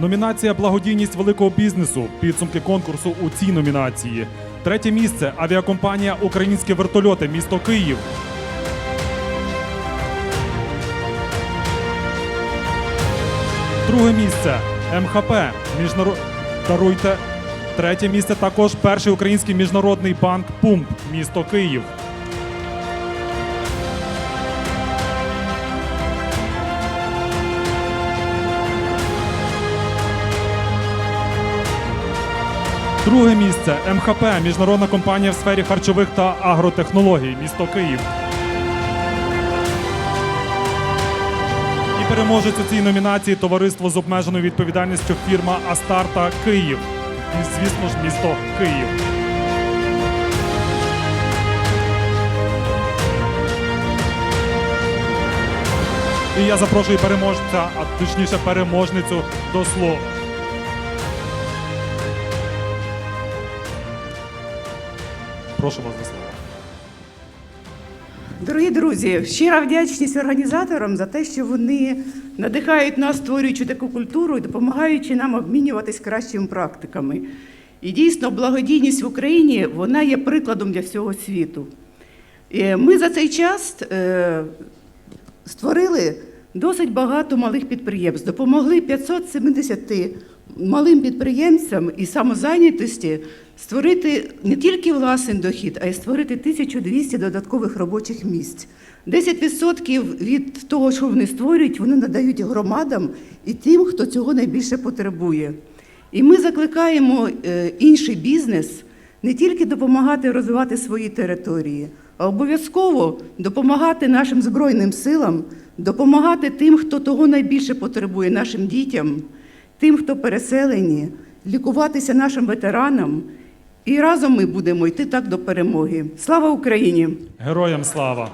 Номінація Благодійність великого бізнесу. Підсумки конкурсу у цій номінації. Третє місце авіакомпанія Українські вертольоти, місто Київ. Друге місце МХП. Міжнаро... Даруйте. Третє місце також перший український міжнародний банк Пумп, місто Київ. Друге місце МХП міжнародна компанія в сфері харчових та агротехнологій, місто Київ. І переможець у цій номінації товариство з обмеженою відповідальністю фірма Астарта Київ. І, звісно ж, місто Київ. І я запрошую переможця, а точніше переможницю до слова. Прошу вас до слова. Дорогі друзі, щира вдячність організаторам за те, що вони надихають нас, створюючи таку культуру і допомагаючи нам обмінюватись кращими практиками. І дійсно, благодійність в Україні вона є прикладом для всього світу. І Ми за цей час е, створили досить багато малих підприємств, допомогли 570 малим підприємцям і самозайнятості створити не тільки власний дохід, а й створити 1200 додаткових робочих місць. 10% від того, що вони створюють, вони надають громадам і тим, хто цього найбільше потребує. І ми закликаємо е, інший бізнес не тільки допомагати розвивати свої території, а обов'язково допомагати нашим Збройним силам, допомагати тим, хто того найбільше потребує, нашим дітям, тим, хто переселені, лікуватися нашим ветеранам. І разом ми будемо йти так до перемоги. Слава Україні! Героям слава!